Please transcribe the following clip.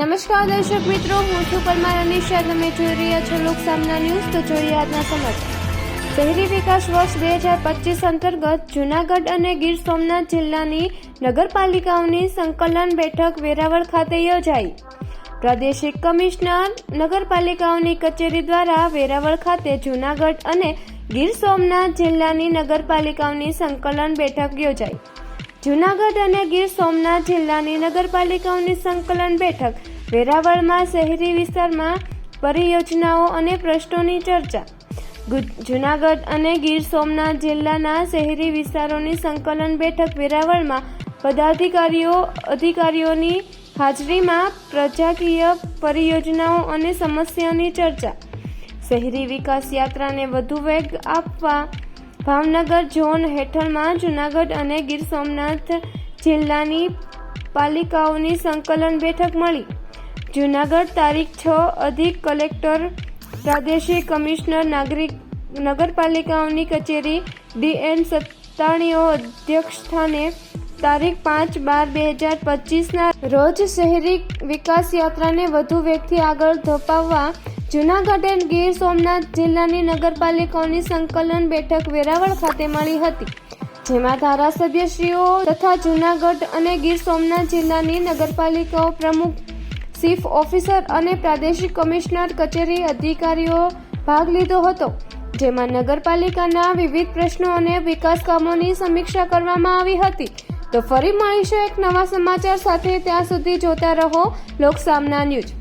નમસ્કાર, દર્શક મિત્રો. હું છું પરમાર અનિશા. તમે જોઈ રહ્યા છો લોકસામના ન્યૂઝ. તો જોઈએ આજના સમાચાર. શહેરી વિકાસ વર્ષ બે હજાર પચીસ અંતર્ગત જૂનાગઢ અને ગીર સોમનાથ જિલ્લાની નગરપાલિકાઓની સંકલન બેઠક વેરાવળ ખાતે યોજાઈ. પ્રાદેશિક કમિશનર નગરપાલિકાઓની કચેરી દ્વારા વેરાવળ ખાતે જૂનાગઢ અને ગીર સોમનાથ જિલ્લાની નગરપાલિકાઓની સંકલન બેઠક યોજાઈ. જૂનાગઢ અને ગીર સોમનાથ જિલ્લાની નગરપાલિકાઓની સંકલન બેઠક વેરાવળમાં શહેરી વિસ્તારમાં પરિયોજનાઓ અને પ્રશ્નોની ચર્ચા. જૂનાગઢ અને ગીર સોમનાથ જિલ્લાના શહેરી વિસ્તારોની સંકલન બેઠક વેરાવળમાં પદાધિકારીઓ, અધિકારીઓની હાજરીમાં પ્રજાકીય પરિયોજનાઓ અને સમસ્યાની ચર્ચા. શહેરી વિકાસ યાત્રાને વધુ વેગ આપવા ભાવનગર ઝોન હેઠળમાં જૂનાગઢ અને ગીર સોમનાથ જિલ્લાની પાલિકાઓની સંકલન બેઠક મળી. જૂનાગઢ તારીખ છ અધિક કલેક્ટર, પ્રાદેશિક કમિશનર, નાગરિક, નગરપાલિકાઓની કચેરી, ડીએન સત્તાણીઓ અધ્યક્ષસ્થાને તારીખ પાંચ બાર બે હજાર પચીસના રોજ શહેરી વિકાસ યાત્રાને વધુ વેગથી આગળ ધપાવવા જૂનાગઢ એન્ડ ગીર સોમનાથ જિલ્લાની નગરપાલિકાઓની સંકલન બેઠક વેરાવળ ખાતે મળી હતી, જેમાં ધારાસભ્યશ્રીઓ તથા જૂનાગઢ અને ગીર સોમનાથ જિલ્લાની નગરપાલિકાઓ પ્રમુખ, ચીફ ઓફિસર અને પ્રાદેશિક કમિશનર કચેરી અધિકારીઓ ભાગ લીધો હતો, જેમાં નગરપાલિકાના વિવિધ પ્રશ્નો અને વિકાસ કામોની સમીક્ષા કરવામાં આવી હતી. તો ફરી મળીશું એક નવા સમાચાર સાથે, ત્યાં સુધી જોતા રહો લોકસામના ન્યૂઝ.